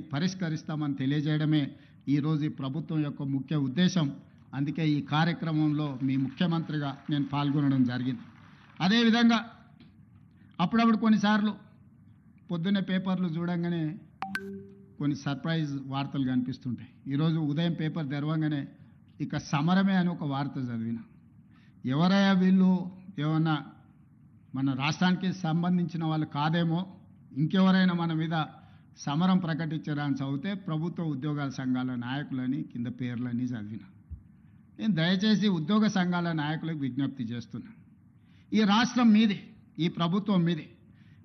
పరిష్కరిస్తామని తెలియజేయడమే ఈరోజు ఈ ప్రభుత్వం యొక్క ముఖ్య ఉద్దేశం. అందుకే ఈ కార్యక్రమంలో మీ ముఖ్యమంత్రిగా నేను పాల్గొనడం జరిగింది. అదేవిధంగా అప్పుడప్పుడు కొన్నిసార్లు పొద్దున్నే పేపర్లు చూడంగానే కొన్ని సర్ప్రైజ్ వార్తలు కనిపిస్తుంటాయి. ఈరోజు ఉదయం పేపర్ తెరవంగానే ఇక సమరమే అని ఒక వార్త చదివిన. ఎవరయ్యా వీళ్ళు? ఏమన్నా మన రాష్ట్రానికి సంబంధించిన వాళ్ళు కాదేమో? ఇంకెవరైనా మన మీద సమరం ప్రకటించడానికి అని చదివితే ప్రభుత్వ ఉద్యోగాల సంఘాల నాయకులని కింద పేర్లని చదివిన. నేను దయచేసి ఉద్యోగ సంఘాల నాయకులకు విజ్ఞప్తి చేస్తున్నా. ఈ రాష్ట్రం మీది ఈ ప్రభుత్వం మీది.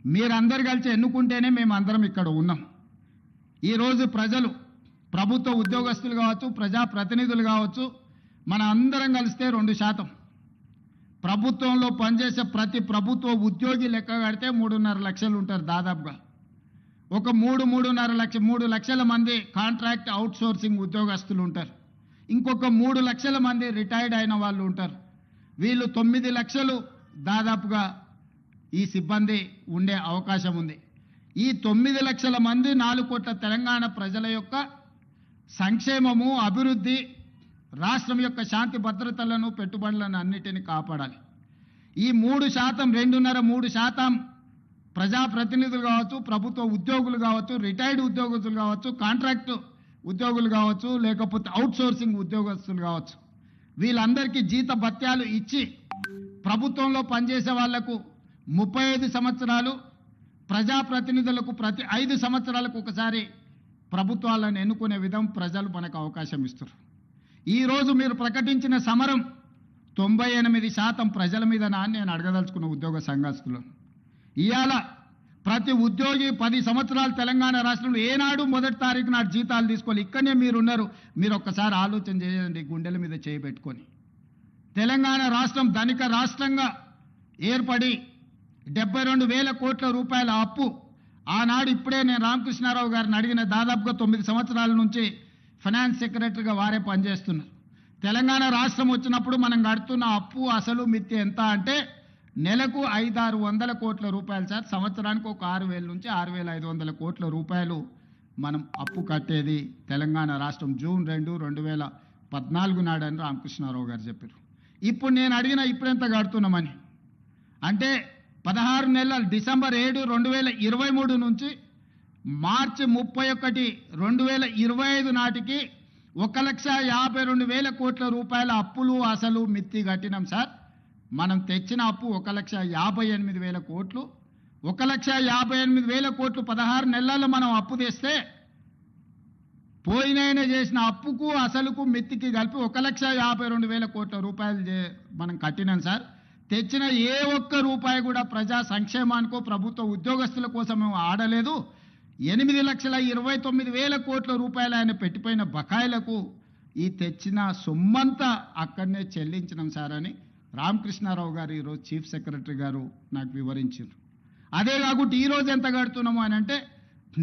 మీరందరు కలిసి ఎన్నుకుంటేనే మేము అందరం ఇక్కడ ఉన్నాం. ఈరోజు ప్రజలు ప్రభుత్వ ఉద్యోగస్తులు కావచ్చు ప్రజాప్రతినిధులు కావచ్చు మన అందరం కలిస్తే రెండు శాతం. ప్రభుత్వంలో పనిచేసే ప్రతి ప్రభుత్వ ఉద్యోగి లెక్క కడితే మూడున్నర లక్షలు ఉంటారు దాదాపుగా. ఒక మూడు మూడున్నర లక్ష మూడు లక్షల మంది కాంట్రాక్ట్ అవుట్సోర్సింగ్ ఉద్యోగస్తులు ఉంటారు. ఇంకొక మూడు లక్షల మంది రిటైర్డ్ అయిన వాళ్ళు ఉంటారు. వీళ్ళు తొమ్మిది లక్షలు దాదాపుగా ఈ సిబ్బంది ఉండే అవకాశం ఉంది. ఈ తొమ్మిది లక్షల మంది నాలుగు కోట్ల తెలంగాణ ప్రజల యొక్క సంక్షేమము అభివృద్ధి రాష్ట్రం యొక్క శాంతి భద్రతలను పెట్టుబడులను అన్నిటిని కాపాడాలి. ఈ మూడు శాతం రెండున్నర మూడు శాతం ప్రజాప్రతినిధులు కావచ్చు ప్రభుత్వ ఉద్యోగులు కావచ్చు రిటైర్డ్ ఉద్యోగస్తులు కావచ్చు కాంట్రాక్ట్ ఉద్యోగులు కావచ్చు లేకపోతే అవుట్సోర్సింగ్ ఉద్యోగస్తులు కావచ్చు. వీళ్ళందరికీ జీత భత్యాలు ఇచ్చి ప్రభుత్వంలో పనిచేసే వాళ్ళకు ముప్పై ఐదు సంవత్సరాలు ప్రజాప్రతినిధులకు ప్రతి ఐదు సంవత్సరాలకు ఒకసారి ప్రభుత్వాలను ఎన్నుకునే విధం ప్రజలు మనకు అవకాశం ఇస్తారు ఈరోజు మీరు ప్రకటించిన సమరం తొంభై ఎనిమిది శాతం ప్రజల మీద నా నేను అడగదలుచుకున్న ఉద్యోగ సంఘస్థులు ఇవాళ ప్రతి ఉద్యోగి పది సంవత్సరాలు తెలంగాణ రాష్ట్రంలో ఏనాడు మొదటి తారీఖు నాడు జీతాలు తీసుకోవాలి. ఇక్కడనే మీరు ఉన్నారు మీరు ఒక్కసారి ఆలోచన చేయండి గుండెల మీద చేయబెట్టుకొని తెలంగాణ రాష్ట్రం ధనిక రాష్ట్రంగా ఏర్పడి డెబ్బై రెండు వేల కోట్ల రూపాయల అప్పు ఆనాడు ఇప్పుడే నేను రామకృష్ణారావు గారిని అడిగిన దాదాపుగా తొమ్మిది సంవత్సరాల నుంచి ఫైనాన్స్ సెక్రటరీగా వారే పనిచేస్తున్నారు. తెలంగాణ రాష్ట్రం వచ్చినప్పుడు మనం కడుతున్న అప్పు అసలు మిత్తి ఎంత అంటే నెలకు ఐదారు వందల కోట్ల రూపాయలు సార్. సంవత్సరానికి ఒక ఆరు వేల నుంచి ఆరు వేల ఐదు వందల కోట్ల రూపాయలు మనం అప్పు కట్టేది తెలంగాణ రాష్ట్రం జూన్ రెండు రెండు వేల పద్నాలుగు నాడని రామకృష్ణారావు గారు చెప్పారు. ఇప్పుడు నేను అడిగిన ఇప్పుడెంత కడుతున్నామని? అంటే పదహారు నెలలు డిసెంబర్ ఏడు రెండు వేల ఇరవై మూడు నుంచి మార్చి ముప్పై ఒకటి రెండు వేల ఇరవై ఐదు నాటికి ఒక లక్ష యాభై రెండు వేల కోట్ల రూపాయల అప్పులు అసలు మిత్తి కట్టినాం సార్. మనం తెచ్చిన అప్పు ఒక లక్ష యాభై ఎనిమిది వేల కోట్లు. ఒక లక్ష యాభై ఎనిమిది వేల కోట్లు పదహారు నెలల్లో మనం అప్పు తెస్తే పోయినైనా చేసిన అప్పుకు అసలుకు మిత్తికి కలిపి ఒక లక్ష యాభై రెండు వేల కోట్ల రూపాయలు మనం కట్టినాం సార్. తెచ్చిన ఏ ఒక్క రూపాయి కూడా ప్రజా సంక్షేమానికో ప్రభుత్వ ఉద్యోగస్తుల కోసం మేము ఆడలేదు. ఎనిమిది లక్షల ఇరవై తొమ్మిది వేల కోట్ల రూపాయలు ఆయన పెట్టిపోయిన బకాయిలకు ఈ తెచ్చిన సొమ్మంతా అక్కడనే చెల్లించినాం సార్ అని రామకృష్ణారావు గారు ఈరోజు చీఫ్ సెక్రటరీ గారు నాకు వివరించారు. అదే కాకుండా ఈరోజు ఎంత కడుతున్నాము అని అంటే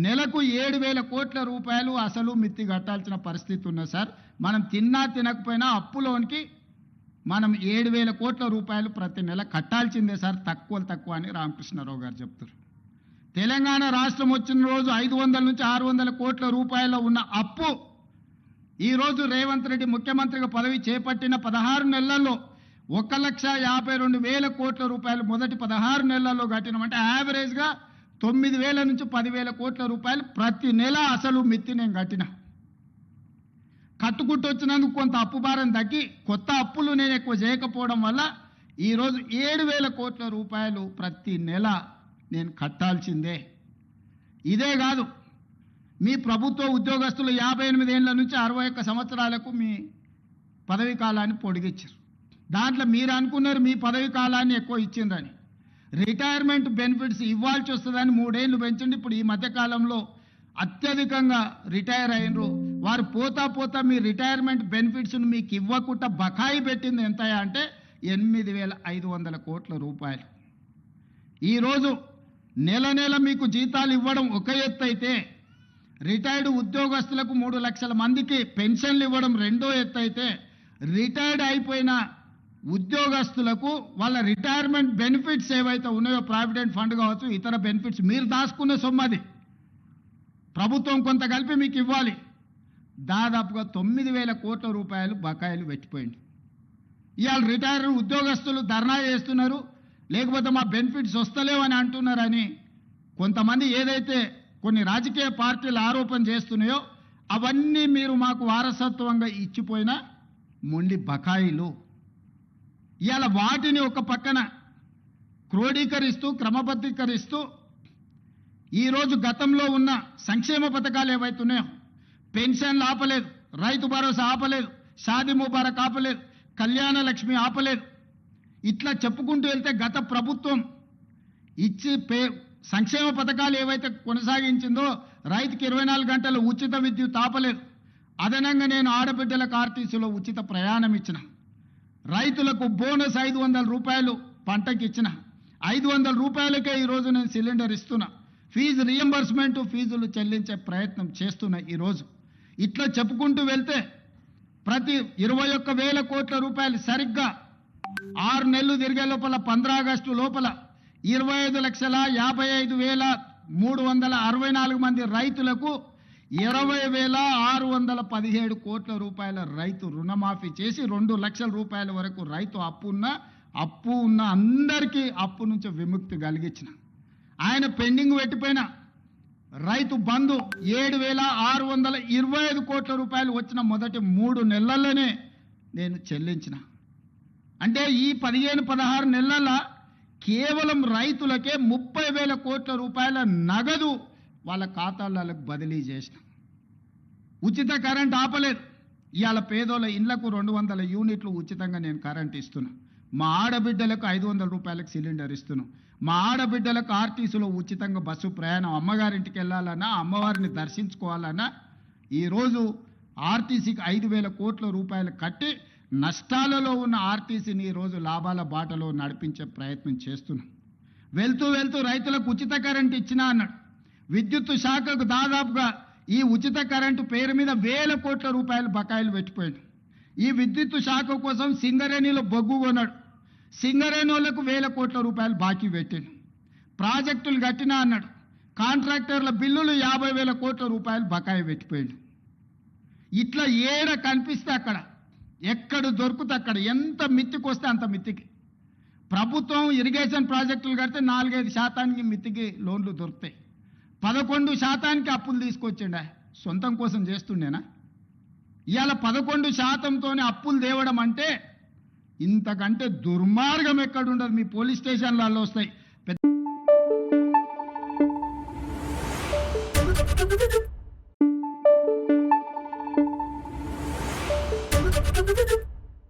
నెలకు ఏడు వేల కోట్ల రూపాయలు అసలు మిత్తి కట్టాల్సిన పరిస్థితి ఉన్నది సార్ మనం తిన్నా తినకపోయినా అప్పులోనికి మనం ఏడు వేల కోట్ల రూపాయలు ప్రతి నెల కట్టాల్సిందే సార్ తక్కువ తక్కువ అని రామకృష్ణారావు గారు చెప్తారు. తెలంగాణ రాష్ట్రం వచ్చిన రోజు ఐదు వందల నుంచి ఆరు వందల కోట్ల రూపాయల ఉన్న అప్పు ఈరోజు రేవంత్ రెడ్డి ముఖ్యమంత్రిగా పదవి చేపట్టిన పదహారు నెలల్లో ఒక లక్ష యాభై రెండు వేల కోట్ల రూపాయలు మొదటి పదహారు నెలల్లో కట్టినామంటే యావరేజ్గా తొమ్మిది వేల నుంచి పదివేల కోట్ల రూపాయలు ప్రతి నెల అసలు మిత్తి నేను కట్టిన. కట్టుకుంటూ వచ్చినందుకు కొంత అప్పు భారం తగ్గి కొత్త అప్పులు నేను ఎక్కువ చేయకపోవడం వల్ల ఈరోజు ఏడు వేల కోట్ల రూపాయలు ప్రతి నెల నేను కట్టాల్సిందే. ఇదే కాదు మీ ప్రభుత్వ ఉద్యోగస్తులు యాభై ఎనిమిది ఏళ్ళ నుంచి అరవై ఒక్క సంవత్సరాలకు మీ పదవీ కాలాన్ని పొడిగించారు. దాంట్లో మీరు అనుకున్నారు మీ పదవి కాలాన్ని ఎక్కువ ఇచ్చిందని. రిటైర్మెంట్ బెనిఫిట్స్ ఇవ్వాల్సి వస్తుందని మూడేళ్ళు పెంచండి. ఇప్పుడు ఈ మధ్యకాలంలో అత్యధికంగా రిటైర్ అయినరు. వారు పోతా పోతా మీ రిటైర్మెంట్ బెనిఫిట్స్ను మీకు ఇవ్వకుండా బకాయి పెట్టింది ఎంత అంటే ఎనిమిది వేల ఐదు వందల కోట్ల రూపాయలు. ఈరోజు నెల నెల మీకు జీతాలు ఇవ్వడం ఒక ఎత్తు అయితే రిటైర్డ్ ఉద్యోగస్తులకు మూడు లక్షల మందికి పెన్షన్లు ఇవ్వడం రెండో ఎత్తు అయితే రిటైర్డ్ అయిపోయిన ఉద్యోగస్తులకు వాళ్ళ రిటైర్మెంట్ బెనిఫిట్స్ ఏవైతే ఉన్నాయో ప్రావిడెంట్ ఫండ్ కావచ్చు ఇతర బెనిఫిట్స్ మీరు దాచుకునే సొమ్మది. అది ప్రభుత్వం కొంత కలిపి మీకు ఇవ్వాలి. దాదాపుగా తొమ్మిది వేల కోట్ల రూపాయలు బకాయిలు పెట్టిపోయింది. ఇవాళ రిటైర్ ఉద్యోగస్తులు ధర్నా చేస్తున్నారు. లేకపోతే మా బెనిఫిట్స్ వస్తలేవని అంటున్నారని కొంతమంది ఏదైతే కొన్ని రాజకీయ పార్టీలు ఆరోపణ చేస్తున్నాయో అవన్నీ మీరు మాకు వారసత్వంగా ఇచ్చిపోయిన మొండి బకాయిలు. ఇవాళ వాటిని ఒక పక్కన క్రోడీకరిస్తూ క్రమబద్ధీకరిస్తూ ఈరోజు గతంలో ఉన్న సంక్షేమ పథకాలు ఏవైతున్నాయో పెన్షన్లు ఆపలేదు రైతు భరోసా ఆపలేదు షాది ముబారక్ ఆపలేదు కళ్యాణ లక్ష్మి ఆపలేదు. ఇట్లా చెప్పుకుంటూ వెళ్తే గత ప్రభుత్వం ఇచ్చి పే సంక్షేమ పథకాలు ఏవైతే కొనసాగించిందో రైతుకి ఇరవై నాలుగు గంటలు ఉచిత విద్యుత్ ఆపలేదు. అదనంగా నేను ఆడబిడ్డలకు ఆర్టీసీలో ఉచిత ప్రయాణం ఇచ్చిన. రైతులకు బోనస్ ఐదు వందల రూపాయలు పంటకి ఇచ్చిన. ఐదు వందల రూపాయలకే ఈరోజు నేను సిలిండర్ ఇస్తున్నా. ఫీజు రియంబర్స్మెంట్ ఫీజులు చెల్లించే ప్రయత్నం చేస్తున్నా ఈరోజు ఇట్లా చెప్పుకుంటూ వెళ్తే ప్రతి ఇరవై ఒక్క వేల కోట్ల రూపాయలు సరిగ్గా ఆరు నెలలు తిరిగే లోపల పంద్రా ఆగస్టు లోపల ఇరవై ఐదు లక్షల యాభై ఐదు వేల మూడు వందల అరవై నాలుగు మంది రైతులకు ఇరవై వేల ఆరు వందల పదిహేడు కోట్ల రూపాయల రైతు రుణమాఫీ చేసి రెండు లక్షల రూపాయల వరకు రైతు అప్పు ఉన్న అప్పు ఉన్న అందరికీ అప్పు నుంచి విముక్తి కలిగించిన. ఆయన పెండింగ్ పెట్టిపోయిన. రైతు బంధు ఏడు వేల ఆరు వందల ఇరవై ఐదు కోట్ల రూపాయలు వచ్చిన మొదటి మూడు నెలల్లోనే నేను చెల్లించిన. అంటే ఈ పదిహేను పదహారు నెలల కేవలం రైతులకే ముప్పై వేల కోట్ల రూపాయల నగదు వాళ్ళ ఖాతాలకు బదిలీ చేసినాం. ఉచిత కరెంట్ ఆపలేదు. ఇవాళ పేదోళ్ళ ఇళ్ళకు రెండు వందల యూనిట్లు ఉచితంగా నేను కరెంట్ ఇస్తున్నా. మా ఆడబిడ్డలకు ఐదు వందల రూపాయలకు సిలిండర్ ఇస్తున్నాం. మా ఆడబిడ్డలకు ఆర్టీసీలో ఉచితంగా బస్సు ప్రయాణం అమ్మగారింటికి వెళ్ళాలన్నా అమ్మవారిని దర్శించుకోవాలన్నా ఈరోజు ఆర్టీసీకి ఐదు వేల కోట్ల రూపాయలు కట్టి నష్టాలలో ఉన్న ఆర్టీసీని ఈరోజు లాభాల బాటలో నడిపించే ప్రయత్నం చేస్తున్నాం. వెళ్తూ వెళ్తూ రైతులకు ఉచిత కరెంట్ ఇచ్చినా అన్నాడు. విద్యుత్ శాఖకు దాదాపుగా ఈ ఉచిత కరెంటు పేరు మీద వేల కోట్ల రూపాయలు బకాయిలు పెట్టిపోయాడు. ఈ విద్యుత్ శాఖ కోసం సింగరేణిలో బొగ్గు కొన్నాడు. సింగరేణులకు వేల కోట్ల రూపాయలు బాకీ పెట్టాడు. ప్రాజెక్టులు కట్టినా అన్నాడు. కాంట్రాక్టర్ల బిల్లులు యాభై వేల కోట్ల రూపాయలు బకాయి పెట్టిపోయాడు. ఇట్లా ఏడ కనిపిస్తే అక్కడ ఎక్కడ దొరికితే అక్కడ ఎంత మిత్తికి వస్తే అంత మిత్తికి. ప్రభుత్వం ఇరిగేషన్ ప్రాజెక్టులు కడితే నాలుగైదు శాతానికి మిత్తికి లోన్లు దొరుకుతాయి. పదకొండు శాతానికి అప్పులు తీసుకొచ్చిండ? సొంతం కోసం చేస్తుండేనా? ఇవాళ పదకొండు శాతంతోనే అప్పులు తేవడం అంటే ఇంతకంటే దుర్మార్గం ఎక్కడుండదు. మీ పోలీస్ స్టేషన్లలో వస్తాయి. పెద్ద